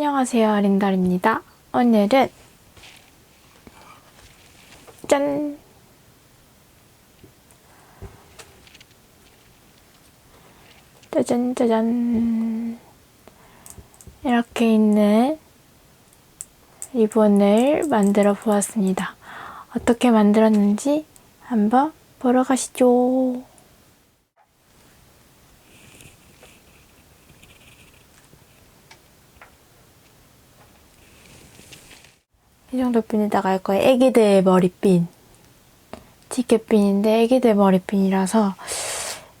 안녕하세요 린달입니다. 오늘은 짠. 짜잔 짜잔. 이렇게 있는 리본을 만들어 보았습니다. 어떻게 만들었는지 한번 보러 가시죠 이 정도 핀에다가 할 거예요. 애기들 머리핀. 티켓핀인데 애기들 머리핀이라서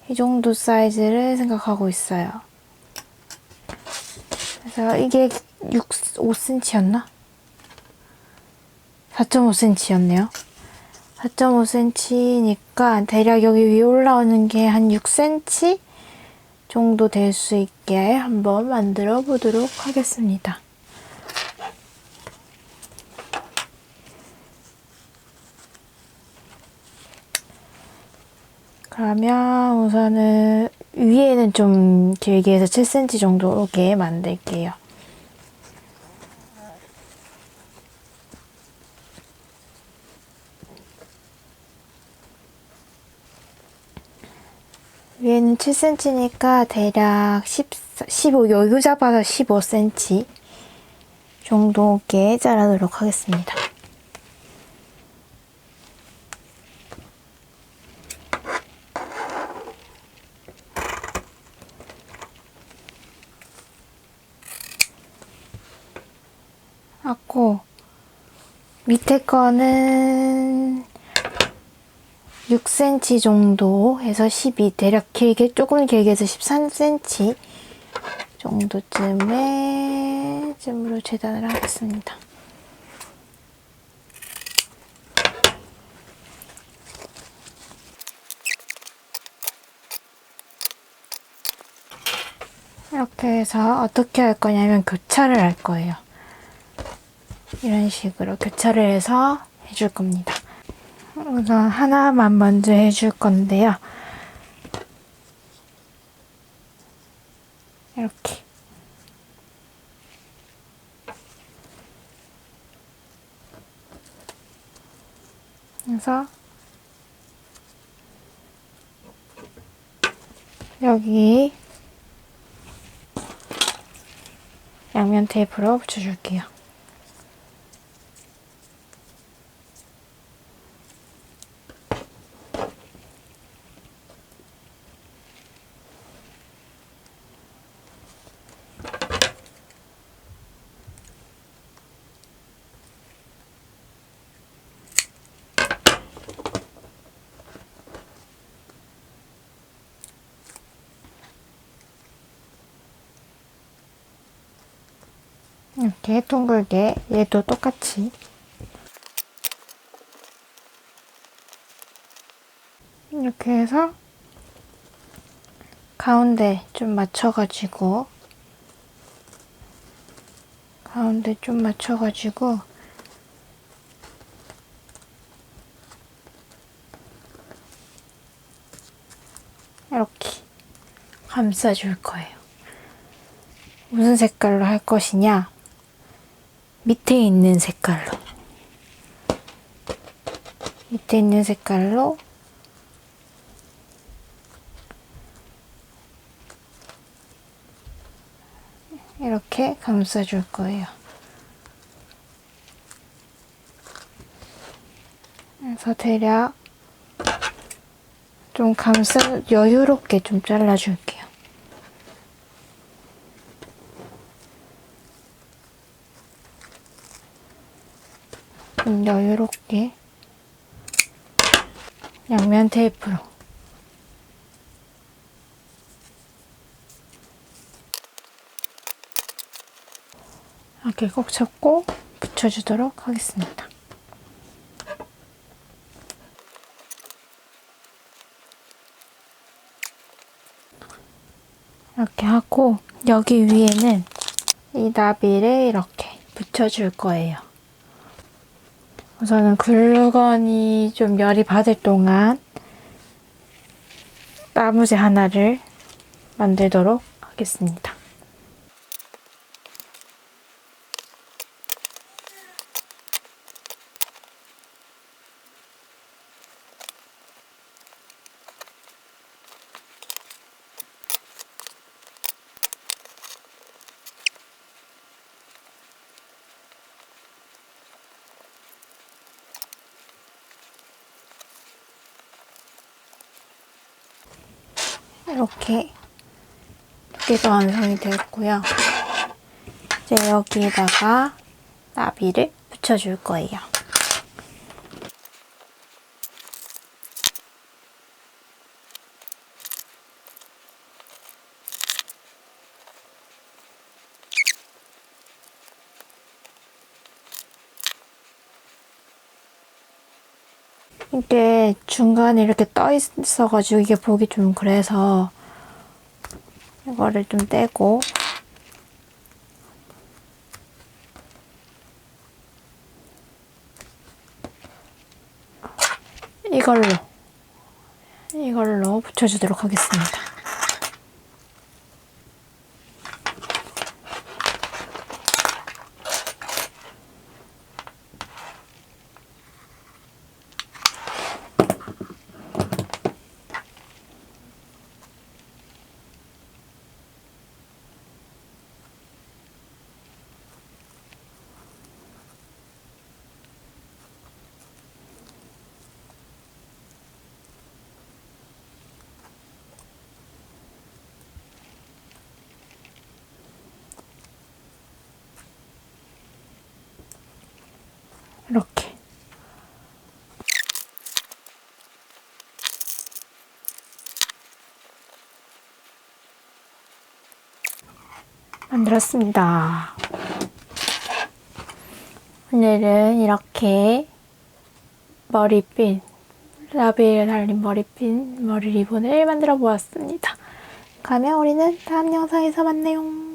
이 정도 사이즈를 생각하고 있어요. 그래서 이게 6, 5cm였나? 4.5cm였네요. 4.5cm니까 대략 여기 위에 올라오는 게 한 6cm 정도 될 수 있게 한번 만들어 보도록 하겠습니다. 그러면 우선은 위에는 좀 길게 해서 7cm 정도 오게 만들게요. 위에는 7cm니까 대략 10, 15, 여유 잡아서 15cm 정도게 자르도록 하겠습니다. 하고 밑에 거는 6cm 정도 해서 12 대략 길게 조금 길게 해서 13cm 정도쯤에 쯤으로 재단을 하겠습니다. 이렇게 해서 어떻게 할 거냐면 교차를 할 거예요. 이런 식으로 교차를 해서 해줄 겁니다. 우선 하나만 먼저 해줄 건데요. 이렇게. 그래서 여기 양면 테이프로 붙여줄게요. 이렇게 둥글게 얘도 똑같이 이렇게 해서 가운데 좀 맞춰가지고 가운데 좀 맞춰가지고 이렇게 감싸줄 거예요. 무슨 색깔로 할 것이냐? 밑에 있는 색깔로. 밑에 있는 색깔로 이렇게 감싸줄 거예요. 그래서 대략 좀 감싸, 여유롭게 좀 잘라줄게요. 좀 여유롭게 양면 테이프로 이렇게 꼭 잡고 붙여주도록 하겠습니다. 이렇게 하고 여기 위에는 이 나비를 이렇게 붙여줄 거예요. 우선은 글루건이 좀 열이 받을 동안 나무새 하나를 만들도록 하겠습니다. 이렇게 두 개가 완성이 됐고요. 이제 여기에다가 나비를 붙여줄 거예요. 이게 중간에 이렇게 떠 있어가지고 이게 보기 좀 그래서 이거를 좀 떼고 이걸로 이걸로 붙여주도록 하겠습니다. 이렇게 만들었습니다. 오늘은 이렇게 머리핀, 라벨 달린 머리핀, 머리 리본을 만들어 보았습니다. 그러면 우리는 다음 영상에서 만나요.